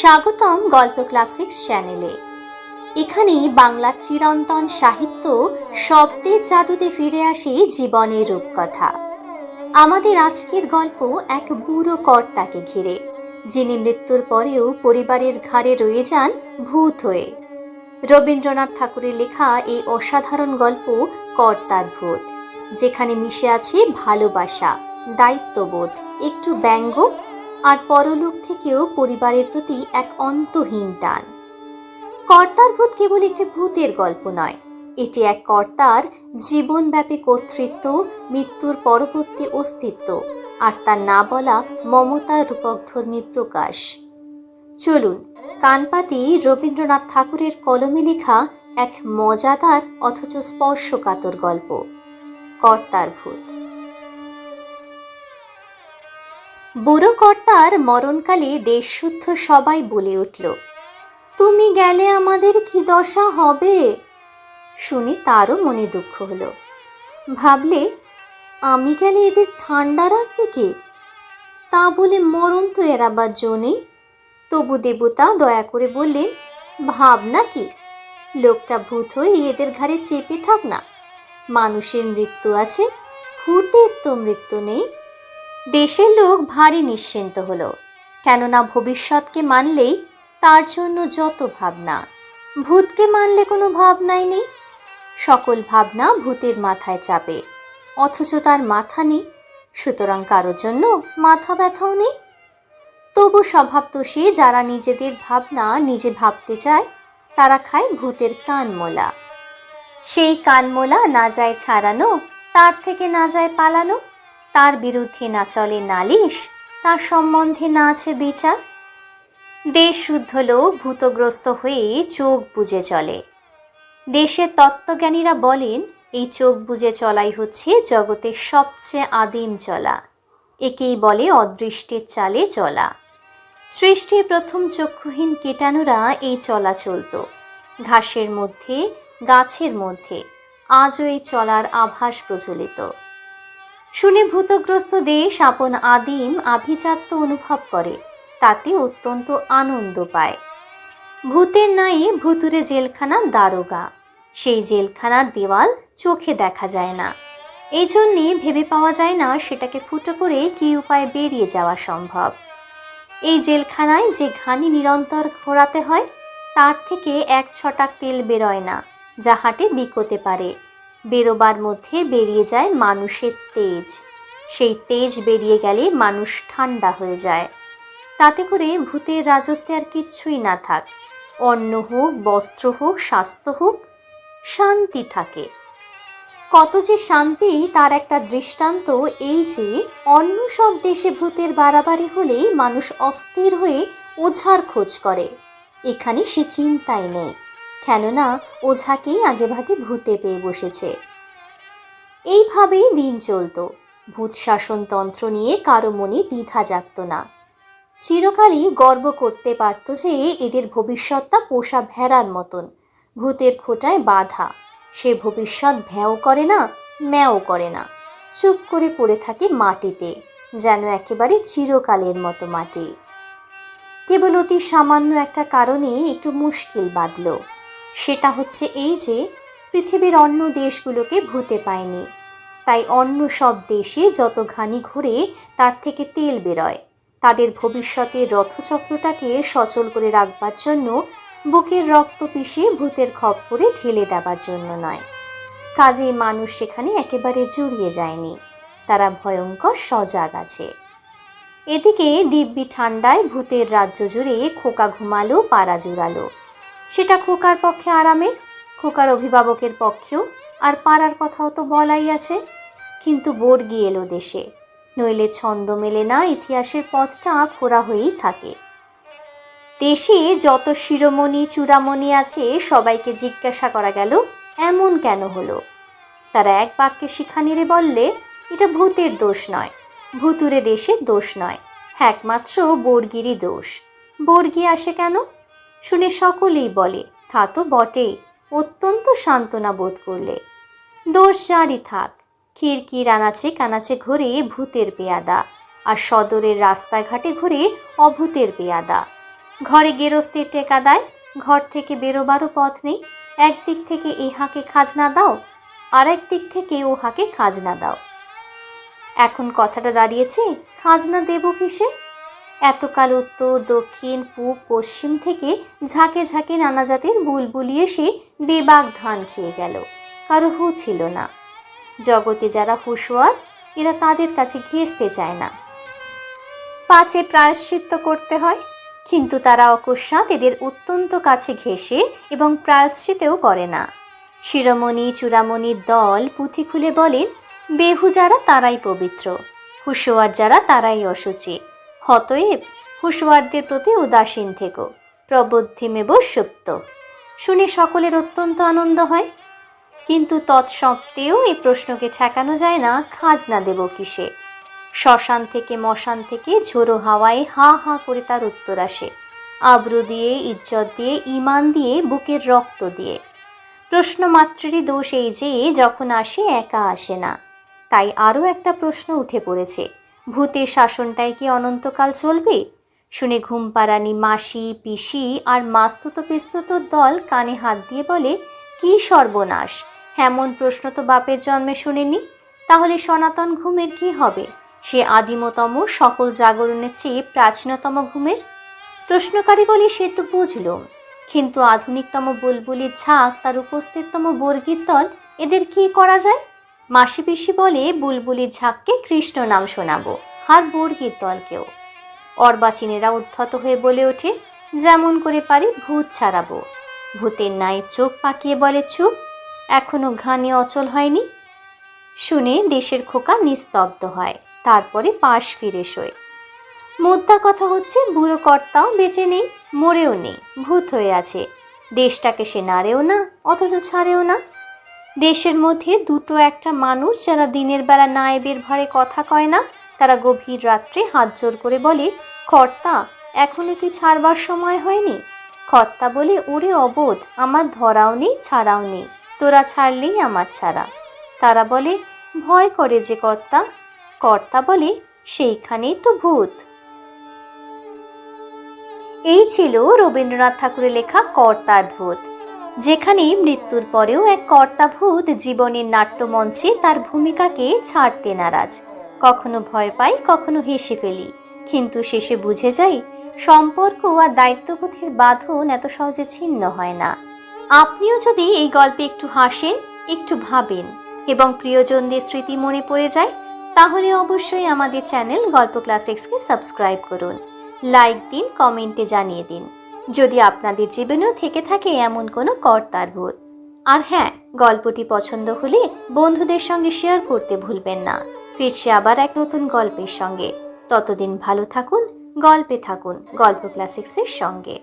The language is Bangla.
স্বাগতম গল্প ক্লাসিক্স চ্যানেলে। এখানে বাংলা চিরন্তন সাহিত্য শব্দের জাদুতে ফিরে আসে জীবনের রূপকথা। আমাদের আজকের গল্প এক বুড়ো কর্তাকে ঘিরে, যিনি মৃত্যুর পরেও পরিবারের ঘাড়ে রয়ে যান ভূত হয়ে। রবীন্দ্রনাথ ঠাকুরের লেখা এই অসাধারণ গল্প কর্তার ভূত, যেখানে মিশে আছে ভালোবাসা, দায়িত্ববোধ, একটু ব্যঙ্গ আর পরলোক থেকেও পরিবারের প্রতি এক অন্তহীন টান। কর্তার ভূত কেবল একটি ভূতের গল্প নয়, এটি এক কর্তার জীবনব্যাপী কর্তৃত্ব, মৃত্যুর পরবর্তী অস্তিত্ব, আর তার না বলা মমতার রূপকধর্মীর প্রকাশ। চলুন, কানপাতি রবীন্দ্রনাথ ঠাকুরের কলমে লেখা এক মজাদার অথচ স্পর্শকাতর গল্প, কর্তার ভূত। বুড়ো কর্তার মরণকালে দেশশুদ্ধ সবাই বলে উঠল, তুমি গেলে আমাদের কি দশা হবে? শুনে তারও মনে দুঃখ হলো। ভাবলে, আমি গেলে এদের ঠান্ডা রাখবে কে? তা বলে মরণ তো এড়াবার জো নেই। তবু দেবতা দয়া করে বললেন ভাবনা কি, লোকটা ভূত হয়ে এদের ঘাড়ে চেপে থাক না। মানুষের মৃত্যু আছে, ভূতের তো মৃত্যু নেই। দেশের লোক ভারী নিশ্চিন্ত হলো। কেননা ভবিষ্যৎকে মানলেই তার জন্য যত ভাবনা, ভূতকে মানলে কোনো ভাবনাই নেই। সকল ভাবনা ভূতের মাথায় চাপে, অথচ তার মাথা নেই, সুতরাং কারোর জন্য মাথা ব্যথাও নেই। তবু স্বভাব দোষে যারা নিজেদের ভাবনা নিজে ভাবতে চায়, তারা খায় ভূতের কানমোলা। সেই কানমোলা না যায় ছাড়ানো, তার থেকে না যায় পালানো। তার বিরুদ্ধে না চলে নালিশ, তার সম্বন্ধে না আছে বিচার। দেশ শুদ্ধ লোক ভূতগ্রস্ত হয়ে চোখ বুজে চলে। দেশের তত্ত্বজ্ঞানীরা বলেন, এই চোখ বুজে চলাই হচ্ছে জগতের সবচেয়ে আদিম চলা। একেই বলে অদৃষ্টের চালে চলা। সৃষ্টির প্রথম চক্ষুহীন কীটাণুরা এই চলা চলতো। ঘাসের মধ্যে, গাছের মধ্যে, আজও এই চলার আভাস প্রচলিত। শুনে ভূতগ্রস্ত দেশ আপন আদিম আভিজাত্য অনুভব করে, তাতে অত্যন্ত আনন্দ পায়। ভূতের নাই ভুতুরে জেলখানা দারোগা, সেই জেলখানার দেওয়াল চোখে দেখা যায় না। এই জন্যে ভেবে পাওয়া যায় না সেটাকে ফুটো করে কী উপায়ে বেরিয়ে যাওয়া সম্ভব। এই জেলখানায় যে ঘানি নিরন্তর ঘোরাতে হয়, তার থেকে এক ছটাক তেল বেরোয় না যা হাটে বিকোতে পারে। বেরোবার মধ্যে বেরিয়ে যায় মানুষের তেজ। সেই তেজ বেরিয়ে গেলে মানুষ ঠান্ডা হয়ে যায়। তাতে করে ভূতের রাজত্বে আর কিচ্ছুই না থাক। অন্ন হোক, বস্ত্র হোক, স্বাস্থ্য হোক, শান্তি থাকে। কত যে শান্তি তার একটা দৃষ্টান্ত এই যে, অন্য সব দেশে ভূতের বাড়াবাড়ি হলেই মানুষ অস্থির হয়ে ওঝার খোঁজ করে। এখানে সে চিন্তাই নেই। কেননা ওঝাকেই আগেভাগে ভূতে পেয়ে বসেছে। এইভাবেই দিন চলতো। ভূত শাসনতন্ত্র নিয়ে কারও মনে দ্বিধা জাগত না। চিরকালই গর্ব করতে পারত যে এদের ভবিষ্যৎটা পোষা ভেড়ার মতন। ভূতের খোঁটায় বাধা। সে ভবিষ্যৎ ভ্যাও করে না, ম্যাও করে না। চুপ করে পড়ে থাকে মাটিতে, যেন একেবারে চিরকালের মতো মাটি। কেবল অতি সামান্য একটা কারণে একটু মুশকিল বাঁধল। সেটা হচ্ছে এই যে, পৃথিবীর অন্য দেশগুলোকে ভূতে পায়নি। তাই অন্য সব দেশে যত ঘানি ঘুরে তার থেকে তেল বেরোয়। তাদের ভবিষ্যতের রথচক্রটাকে সচল করে রাখবার জন্য বুকের রক্ত পিষে ভূতের খপ্পরে ঢেলে দেবার জন্য নয়। কাজেই মানুষ সেখানে একেবারে জড়িয়ে যায়নি। তারা ভয়ঙ্কর সজাগ আছে। এদিকে দিব্যি ঠান্ডায় ভূতের রাজ্য জুড়ে খোকা ঘুমালো, পাড়া জুড়ালো। সেটা খোকার পক্ষে আরামের, খোকার অভিভাবকের পক্ষেও, আর পাড়ার কথাও তো বলাই আছে। কিন্তু বর্গি এলো দেশে। নইলে ছন্দ মেলে না, ইতিহাসের পথটা খোরা হয়েই থাকে। দেশে যত শিরোমণি, চূড়ামণি আছে, সবাইকে জিজ্ঞাসা করা গেল, এমন কেন হলো? তারা এক বাক্যে শিখা নেড়ে বললে, এটা ভূতের দোষ নয় ভূতুরে দেশের দোষ নয়, একমাত্র বর্গিরই দোষ। বর্গি আসে কেন? শুনে সকলেই বলে, তা তো বটেই। অত্যন্ত সান্ত্বনা বোধ করলে। দোষ জারি থাক। খিরকির আনাচে কানাচে ঘুরে ভূতের পেয়াদা আর সদরের রাস্তাঘাটে ঘুরে অভূতের পেয়াদা ঘরে গেরস্তের টেকা দেয়, ঘর থেকে বেরোবারও পথ নেই। একদিক থেকে ইহাকে খাজনা দাও আর একদিক থেকে ওহাকে খাজনা দাও। এখন কথাটা দাঁড়িয়েছে, খাজনা দেব কিসে? এতকাল উত্তর, দক্ষিণ, পূব, পশ্চিম থেকে ঝাঁকে ঝাঁকে নানা জাতের বুলবুলি এসে বেবাগ ধান খেয়ে গেল। কারও হু ছিল না। জগতে যারা হুঁশোয়ার এরা তাদের কাছে ঘেঁচতে চায় না। পাছে প্রায়শ্চিত্ত করতে হয়, কিন্তু তারা অকস্মাৎ এদের অত্যন্ত কাছে ঘেঁষে এবং প্রায়শ্চিতেও করে না। শিরোমণি চূড়ামণির দল পুঁথি খুলে বলেন, বেহু যারা তারাই পবিত্র হুঁশোয়ার যারা তারাই অসুচি। হতএব হুঁশোয়ারদের প্রতি উদাসীন থেকো প্রবুদ্ধিমেব সুপ্ত। শুনে সকলের অত্যন্ত আনন্দ হয়। কিন্তু তৎসত্ত্বেও এই প্রশ্নকে ঠেকানো যায় না, খাজনা দেব কিসে? শ্মশান থেকে মশান থেকে ঝোড়ো হাওয়ায় হা হা করে তার উত্তর আসে। আব্রু দিয়ে, ইজ্জত দিয়ে ইমান দিয়ে, বুকের রক্ত দিয়ে। প্রশ্ন মাত্রেরই দোষ এই যে, যখন আসে একা আসে না। তাই আরও একটা প্রশ্ন উঠে পড়েছে। ভূতের শাসনটাই কি অনন্তকাল চলবে? শুনে ঘুম ঘুমপাড়ানি মাসি, পিসি আর মাস্তুত পেস্তুত দল কানে হাত দিয়ে বলে, কি সর্বনাশ! এমন প্রশ্ন তো বাপের জন্মে শুনিনি। তাহলে সনাতন ঘুমের কি হবে? সে আদিমতম সকল জাগরণের চেয়ে প্রাচীনতম ঘুমের? প্রশ্নকারী বলে, সে তো বুঝল। কিন্তু আধুনিকতম বুলবুলির ঝাঁক তার উপস্থিততম বর্গীর দল, এদের কি করা যায়? মাসি পিসি বলে বুলবুলির ঝাঁককে কৃষ্ণ নাম শোনাবো, আর বর্গীর দলকেও। অর্বাচীনেরা উদ্ধত হয়ে বলে ওঠে, যেমন করে পারি ভূত ছাড়াবো। ভূতের নাই চোখ পাকিয়ে বলে, চুপ, এখনও ঘানি অচল হয়নি। শুনে দেশের খোকা নিস্তব্ধ হয়, তারপরে পাশ ফিরে শোয়। মোদ্দা কথা হচ্ছে, বুড়ো কর্তাও বেঁচে নেই, মরেও নেই, ভূত হয়ে আছে। দেশটাকে সে নাড়েও না, অথচ ছাড়েও না। দেশের মধ্যে দুটো একটা মানুষ যারা দিনের বেলা নায়েবের ভারে কথা কয় না, তারা গভীর রাত্রে হাত জোর করে বলে, কর্তা, এখনও কি ছাড়বার সময় হয়নি? কর্তা বলে, ওরে অবোধ, আমার ধরাও নেই, ছাড়াও নেই, তোরা ছাড়লেই আমার ছাড়া। তারা বলে, ভয় করে যে কর্তা। কর্তা বলে, সেইখানেই তো ভূত। এই ছিল রবীন্দ্রনাথ ঠাকুরের লেখা কর্তার ভূত। যেখানে মৃত্যুর পরেও এক কর্তাভূত জীবনের নাট্যমঞ্চে তার ভূমিকাকে ছাড়তে নারাজ। কখনো ভয় পাই, কখনো হেসে ফেলি। কিন্তু শেষে বুঝে যাই, সম্পর্ক আর দায়িত্ববোধের বাঁধন এত সহজে ছিন্ন হয় না। আপনিও যদি এই গল্পে একটু হাসেন, একটু ভাবেন এবং প্রিয়জনদের স্মৃতি মনে পড়ে যায়, তাহলে অবশ্যই আমাদের চ্যানেল গল্প ক্লাসিক্সকে সাবস্ক্রাইব করুন। লাইক দিন, কমেন্টে জানিয়ে দিন। যদি আপনাদের জীবনেও থেকে থাকে এমন কোনো কর্তার বোধ। আর হ্যাঁ গল্পটি পছন্দ হলে বন্ধুদের সঙ্গে শেয়ার করতে ভুলবেন না। ফিরছে আবার এক নতুন গল্পের সঙ্গে। ততদিন ভালো থাকুন, গল্পে থাকুন, গল্প ক্লাসিক্সের সঙ্গে।